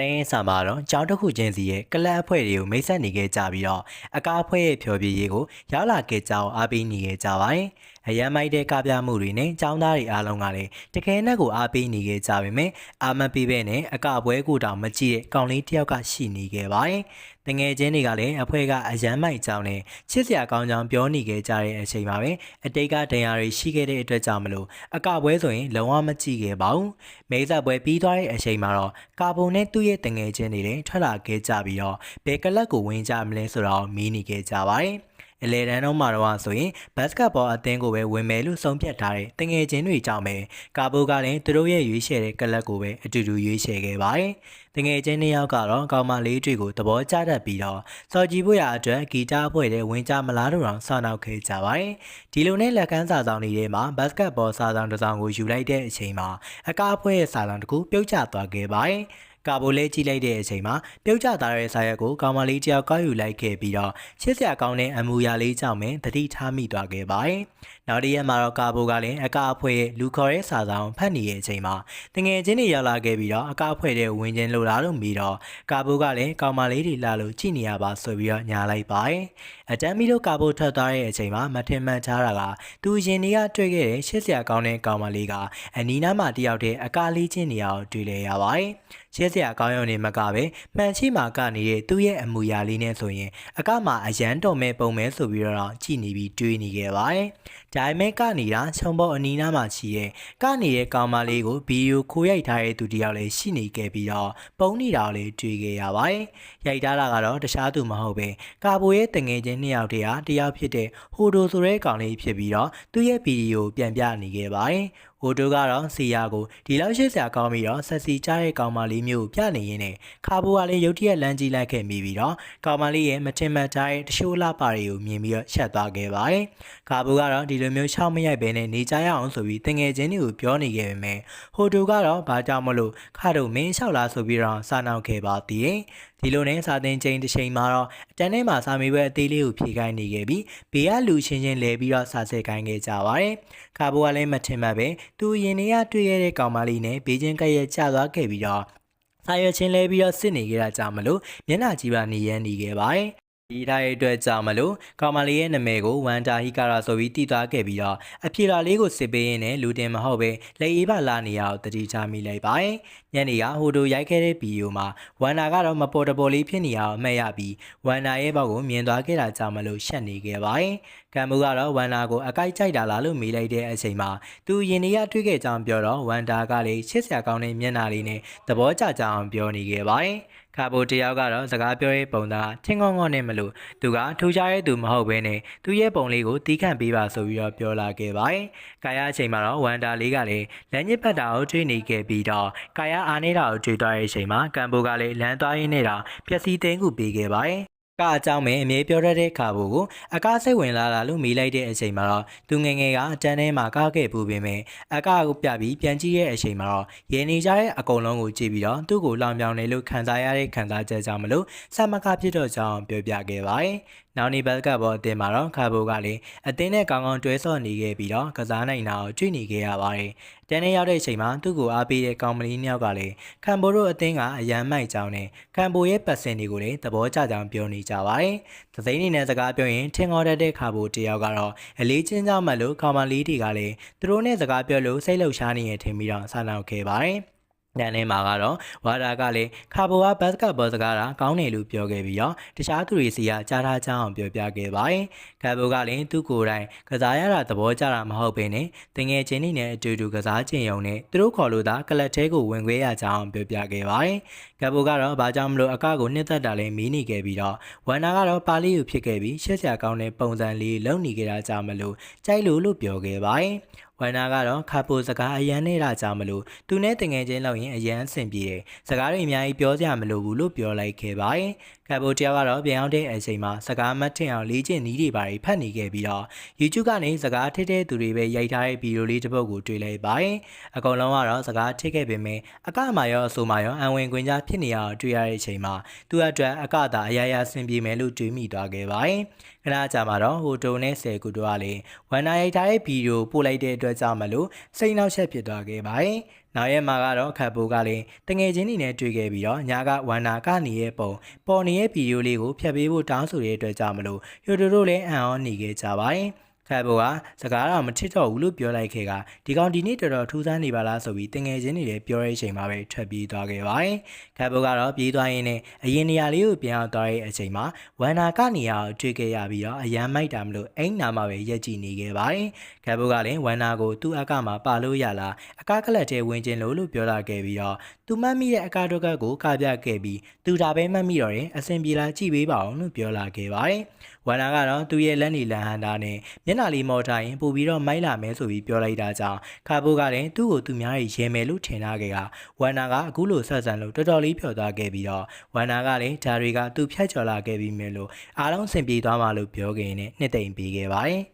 လင်းစာမှာတော့ကျောင်းတစ်ခုချင်းစီရဲ့ကလပ်အဖွဲ့တွေကိုမိတ်ဆက်နေခဲ့ကြပြီးတော့အကားအဖွဲ့ရဲ့ဖျော်ဖြေရေးကိုရောက်လာခဲ့ကြအောင်အားပေးနေခဲ့ကြပါတယ်။ အရန်မိုက်တဲ့ကပြမှုတွေနဲ့ကျောင်းသားတွေအားလုံးကလည်းတကယ်နဲ့ကိုအားပေးနေခဲ့ကြပေမဲ့အာမပေးပဲနဲ့အကားပွဲကိုတောင်မကြည့်တဲ့ကောင်လေးတစ်ယောက်ကရှိနေခဲ့ပါတယ်။တငယ်ချင်းတွေကလည်းအဖွဲ့ကအရန်မိုက်ကြောင်းနဲ့ချစ်စရာကောင်းကြောင်းပြောနေခဲ့ကြတဲ့အချိန်မှာပဲအတိတ်ကဒဏ်ရာတွေရှိခဲ့တဲ့အတွက်ကြောင့်မလို့အကားပွဲဆိုရင်လုံးဝမကြည့်ခဲ့ပါဘူး။မိတ်ဆက်ပွဲပြီးသွားတဲ့အချိန်မှာတော့ကာဘုံနဲ့သူ့ရဲ့တငယ်ချင်းတွေလည်းထွက်လာခဲ့ကြပြီးတော့ဘယ်ကလပ်ကိုဝင်ကြမလဲဆိုတော့မီးနေခဲ့ကြပါတယ်။ အလေတန်းတော့မှာတော့ဆိုရင်ဘတ်စကတ်ဘောအသင်းကိုပဲဝင်မယ်လို့ဆုံးဖြတ်ထားတဲ့တငယ်ချင်းတွေကြောင့်ပဲကာဘိုကလည်းသူတို့ရဲ့ရွေးချယ်တဲ့ကလပ်ကိုပဲအတူတူရွေးချယ်ခဲ့ပါတယ်။တငယ်ချင်းနှစ်ယောက်ကတော့ကောင်မလေးတွေကိုသဘောကျတတ်ပြီးတော့စော်ကြည့်ဖို့ရအတွက်ဂီတအဖွဲ့တွေဝင်ကြမလားလို့တော့ဆောင်းနောက်ခဲ့ကြပါတယ်။ဒီလိုနဲ့လက်ကမ်းစာဆောင်တွေထဲမှာဘတ်စကတ်ဘောစာဆောင်တစ်စောင်ကိုယူလိုက်တဲ့အချိန်မှာအကားအဖွဲ့ရဲ့စာဆောင်တစ်ခုပြုတ်ကျသွားခဲ့ပါတယ်။ ကာဘိုလဲကြည့်လိုက်တဲ့အချိန်မှာပြုတ်ကျသွားတဲ့စာရွက်ကိုကောင်မလေးတယောက်ကောက်ယူလိုက်ခဲ့ပြီးတော့ချစ်စရာကောင်းတဲ့အမူအရာလေးကြောင့်ပဲတတိထားမိသွားခဲ့ပါတယ်။နောက်တစ်ရက်မှာတော့ကာဘိုကလည်းအကာအဖွဲရဲ့လူခေါ်တဲ့စာဆောင်ဖတ်နေတဲ့အချိန်မှာတငယ်ချင်းတွေရောက်လာခဲ့ပြီးတော့အကာအဖွဲတဲ့ဝင်ချင်းလိုလာလို့ပြီးတော့ကာဘိုကလည်းကောင်မလေးတွေလာလို့ကြည့်နေရပါဆိုပြီးတော့ညာလိုက်ပါတယ်။အတမ်းမီတို့ကာဘိုထွက်သွားတဲ့အချိန်မှာမထင်မှန်ချတာကသူရင်တွေကတွေ့ခဲ့တဲ့ချစ်စရာကောင်းတဲ့ကောင်မလေးကအနီးနားမှာတယောက်တည်းအကာလေးချင်းနေအောင်တွေ့လဲရပါတယ်။ရှဲစရာကောင်းရုံနေမကပဲမှန်ချိမှာကနေတဲ့သူ့ရဲ့အမူအရာလေးနဲ့ဆိုရင်အကမှာအရန်တော်မဲ့ပုံမဲဆိုပြီးတော့ကြည်နေပြီးတွေးနေခဲ့ပါတယ်။ ဒါပေမဲ့ကနေတာချုံပေါ်အနီးနားမှာရှိရဲ့ကနေတဲ့ကောင်မလေးကိုဗီဒီယိုခိုးရိုက်ထားတဲ့သူတယောက်လည်းရှိနေခဲ့ပြီးတော့ပုံနေတာလည်းတွေ့ခဲ့ရပါတယ်။ရိုက်ထားတာကတော့တခြားသူမဟုတ်ပဲကာဘိုရဲ့တငယ်ချင်းနှစ်ယောက်တည်းဟာတယောက်ဖြစ်တဲ့ဟိုဒိုဆိုတဲ့ကောင်လေးဖြစ်ပြီးတော့သူ့ရဲ့ဗီဒီယိုပြန်ပြနေခဲ့ပါတယ်။ဟိုတိုကတော့စီယာကိုဒီလောက်ရှိစရာကောင်းပြီးတော့ဆက်စီကြားတဲ့ကောင်မလေးမျိုးကိုပြနေရင်းနဲ့ခါဘိုကလည်းရုတ်တရက်လမ်းကြီးလိုက်ခဲ့မိပြီးတော့ကောင်မလေးရဲ့မတင်မတ်ထားတဲ့တရှိုးလာပါတွေကိုမြင်ပြီးတော့ချက်သွားခဲ့ပါတယ်။ခါဘိုကတော့ဒီလိုမျိုးရှောက်မရိုက်ဘဲနဲ့နေကြရအောင်ဆိုပြီးတငယ်ချင်းတွေကိုပြောနေခဲ့ပေမဲ့ဟိုတိုကတော့ဘာကြောင့်မလို့ခါတို့မင်းလျှောက်လာဆိုပြီးတော့စာနောက်ခဲ့ပါသေးတယ်။ဒီလိုနဲ့စာသင်ချိန်တစ်ချိန်မှာတော့အတန်းထဲမှာစာမေးပွဲအသေးလေးကိုဖြေခိုင်းနေခဲ့ပြီးဘေးကလူချင်းချင်းလဲပြီးတော့စာဆဲခိုင်းခဲ့ကြပါတယ်။ခါဘိုကလည်းမထင်မှတ်ပဲသူရင်ထဲကတွေ့ရတဲ့ကောင်မလေးနဲ့ဘေးချင်းကက်ရဲ့ကျသွားခဲ့ပြီးတော့စာရွက်ချင်းလဲပြီးတော့စစ်နေကြတာကြောင့်မလို့မျက်နှာကြီးပါနေရန်နေခဲ့ပါတယ် ဒီတိုင်းအတွက်ကြောင့်မလို့ကောင်မလေးရဲ့နာမည်ကိုဝမ်တာဟီကာရာဆိုပြီးတည်သွားခဲ့ပြီးတော့အဖြေလာလေးကိုစစ်ပေးရင်းနဲ့လူတင်မဟုတ်ပဲလက်အေးပါလာနေရအောင်တတိချမိလိုက်ပါတယ်။ညနေကဟိုတိုရိုက်ခဲ့တဲ့ဗီဒီယိုမှာဝမ်နာကတော့မပေါ်တပေါ်လေးဖြစ်နေအောင်အမှတ်ရပြီးဝမ်နာရဲ့ဘောက်ကိုမြင်သွားခဲ့တာကြောင့်မလို့ရှက်နေခဲ့ပါတယ်။ ကံမူကတော့ဝမ်နာကိုအကိုက်ကြိုက်တာလားလို့မေးလိုက်တဲ့အချိန်မှာသူရင်နေရတွေ့ခဲ့ကြောင်းပြောတော့ဝမ်တာကလည်းချစ်စရာကောင်းတဲ့မျက်နှာလေးနဲ့သဘောကျကြအောင်ပြောနေခဲ့ပါတယ်။ခါဘိုတယောက်ကတော့စကားပြောရေးပုံသားထင်းငေါငေါနဲ့မလို့သူကထူခြားတဲ့သူမဟုတ်ဘဲနဲ့သူ့ရဲ့ပုံလေးကိုတီးခန့်ပေးပါဆိုပြီးတော့ပြောလာခဲ့ပါတယ်။ကာယအချိန်မှာတော့ဝမ်တာလေးကလည်းလမ်းညစ်ပတ်တာကိုတွေးနေခဲ့ပြီးတော့ကာယအားနေတာကိုတွေးသွားတဲ့အချိန်မှာကမ်ဘိုကလည်းလမ်းသွားရင်းနေတာပျက်စီးသိမ်းခုပေးခဲ့ပါတယ်။ ကအကြောင်းပဲအမြဲပြောတတ်တဲ့ခါဘူးကိုအကားစိတ်ဝင်လာတာလို့မေးလိုက်တဲ့အချိန်မှာတော့သူငယ်ငယ်ကအတန်းထဲမှာကားခဲ့ပူပေမဲ့အကားကိုပြပြီးပြန်ကြည့်တဲ့အချိန်မှာတော့ရေနေကြတဲ့အကုန်လုံးကိုကြည့်ပြီးတော့သူ့ကိုလောင်ပြောင်နေလို့ခံစားရတဲ့ခံစားချက်ကြောင့်မလို့ဆက်မကဖြစ်တော့ကြောင်းပြောပြခဲ့ပါတယ်။ နောက်နေဘက်ကဘောအတင်းမှာတော့ခါဘိုကလည်းအတင်းနဲ့ကောင်းကောင်းတွဲဆော့နေခဲ့ပြီးတော့ကစားနိုင်တာကိုကြည့်နေခဲ့ရပါတယ်။တန်းထဲရောက်တဲ့အချိန်မှာသူ့ကိုအားပေးတဲ့ကောင်မလေးနှစ်ယောက်ကလည်းခံဘိုတို့အတင်းကအရန်မိုက်ကြောင်းနဲ့ခံဘိုရဲ့ပတ်စင်တွေကိုလည်းသဘောကျကြောင်းပြောနေကြပါတယ်။သသိန်းနေနဲ့စကားပြောရင်ထင်ဟောတတ်တဲ့ခါဘိုတယောက်ကတော့အလေးချင်းကြောင့်မလို့ကောင်မလေးတွေကလည်းသူတို့နဲ့စကားပြောလို့စိတ်လှုပ်ရှားနေရထင်ပြီးတော့ဆာနောက်ခဲ့ပါတယ်။ တန်ထဲမှာကတော့ဝါဒါကလည်းခါဘိုကဘတ်စကတ်ဘောစကားတာကောင်းတယ်လို့ပြောခဲ့ပြီးတော့တခြားသူတွေစီကကြားထားကြအောင်ပြောပြခဲ့ပါတယ်။ခါဘိုကလည်းသူ့ကိုယ်တိုင်ကစားရတာသဘောကျတာမဟုတ်ဘဲနဲ့တငယ်ချင်းတွေနဲ့အတူတူကစားချင်ရုံနဲ့သူတို့ခေါ်လို့သာကလပ်ထဲကိုဝင်ခွဲရကြအောင်ပြောပြခဲ့ပါတယ်။ခါဘိုကတော့ဘာကြောင့်မလို့အကကိုနှစ်သက်တာလဲမီးနေခဲ့ပြီးတော့ဝမ်နာကတော့ပါလီကိုဖြစ်ခဲ့ပြီးရှက်စရာကောင်းတဲ့ပုံစံလေးလုံနေခဲ့တာကြောင့်မလို့ကြိုက်လို့လို့ပြောခဲ့ပါတယ်။ဝိုင်နာကတော့ခါပိုစကားအရန်နေတာကြောင့်မလို့သူနဲ့တငယ်ချင်းလောက်ရင်အရန်အဆင်ပြေတယ်စကားတွေအများကြီးပြောစရာမလိုဘူးလို့ပြောလိုက်ခဲ့ပါတယ်ခါပိုတယောက်ကတော့ပြန်အောင်တဲ့အချိန်မှာစကားမထင်အောင်လေ့ကျင့်နည်းတွေပါဖတ်နေခဲ့ပြီးတော့ YouTube ကနေစကားထစ်တဲ့သူတွေပဲရိုက်ထားတဲ့ဗီဒီယိုလေးတစ်ပုဒ်ကိုတွေ့လိုက်ပါတယ်အကောင်လုံးကတော့စကားထစ်ခဲ့ပေမဲ့အကမှာရောအဆိုမှာရောအံဝင်ခွင်ကြားဖြစ်နေရအောင်တွေ့ရတဲ့အချိန်မှာသူ့အတွက်အကသာအရာရာဆင်ပြေမယ်လို့တွေးမိသွားခဲ့ပါတယ်ခဏကြာမှာတော့ဟိုတုံနဲ့ဆယ်ကူတို့ကလည်းဝန်နာရိုက်ထားတဲ့ဗီဒီယိုပို့လိုက်တဲ့အတွက်ကြောင့်မလို့စိတ်နှောက်ယှက်ဖြစ်သွားခဲ့ပါတယ် နောက်ရက်မှာကတော့ခတ်ပိုးကလည်းတငယ်ချင်းတွေနဲ့တွေ့ခဲ့ပြီးတော့ညာကဝန္နာကနေရဲ့ပုံပေါ်နေတဲ့ဗီဒီယိုလေးကိုဖျက်ပေးဖို့တောင်းဆိုတဲ့အတွက်ကြောင့်မလို့ဟိုတိုတို့လည်းအံ့ဩနေခဲ့ကြပါတယ် ခတ်ပိုးကစကားတော့မထစ်တော့ဘူးလို့ပြောလိုက်ခဲ့ကဒီကောင်ဒီနေ့တော်တော်ထူးဆန်းနေပါလားဆိုပြီးတငယ်ချင်းတွေလည်းပြောတဲ့အချိန်မှာပဲထွက်ပြေးသွားခဲ့ပါတယ်ခတ်ပိုးကတော့ပြေးသွားရင်းနဲ့အရင်နေရာလေးကိုပြန်အောင်သွားတဲ့အချိန်မှာဝန္နာကနေရာကိုတွေ့ခဲ့ရပြီးတော့အရန်မိုက်တာမလို့အိမ်နာမှာပဲရက်ကြည့်နေခဲ့ပါတယ်ခတ်ပိုးကလည်းဝန္နာကိုသူ့အကမှာပါလို့ရလားအကကလတ်တဲဝင်ခြင်းလို့လို့ပြောလာခဲ့ပြီးတော့သူမှတ်မိတဲ့အကတုတ်ကတ်ကိုကပြခဲ့ပြီးသူဒါပဲမှတ်မိတော့တယ်အဆင်ပြေလာကြည့်ပေးပါအောင်လို့ပြောလာခဲ့ပါတယ်ဝန္နာကတော့သူ့ရဲ့လက်နေလန်ဟန်တာနဲ့မျက်နှာလေးမော်ထားရင်ပို့ပြီးတော့မိုက်လာမယ်ဆိုပြီးပြောလိုက်တာကြောင့်ခါဘိုးကလည်းသူ့ကိုသူများရေရဲမယ်လို့ထင်ထားခဲ့ကဝန္နာကအခုလိုဆက်ဆံလို့တော်တော်လေးဖြော်သွားခဲ့ပြီးတော့ဝန္နာကလည်းဓာတွေကသူ့ဖြတ်ကျော်လာခဲ့ပြီးမယ်လို့အားလုံးဆင်ပြေသွားမှလို့ပြောခဲ့ရင်နှစ်သိမ့်ပေးခဲ့ပါတယ်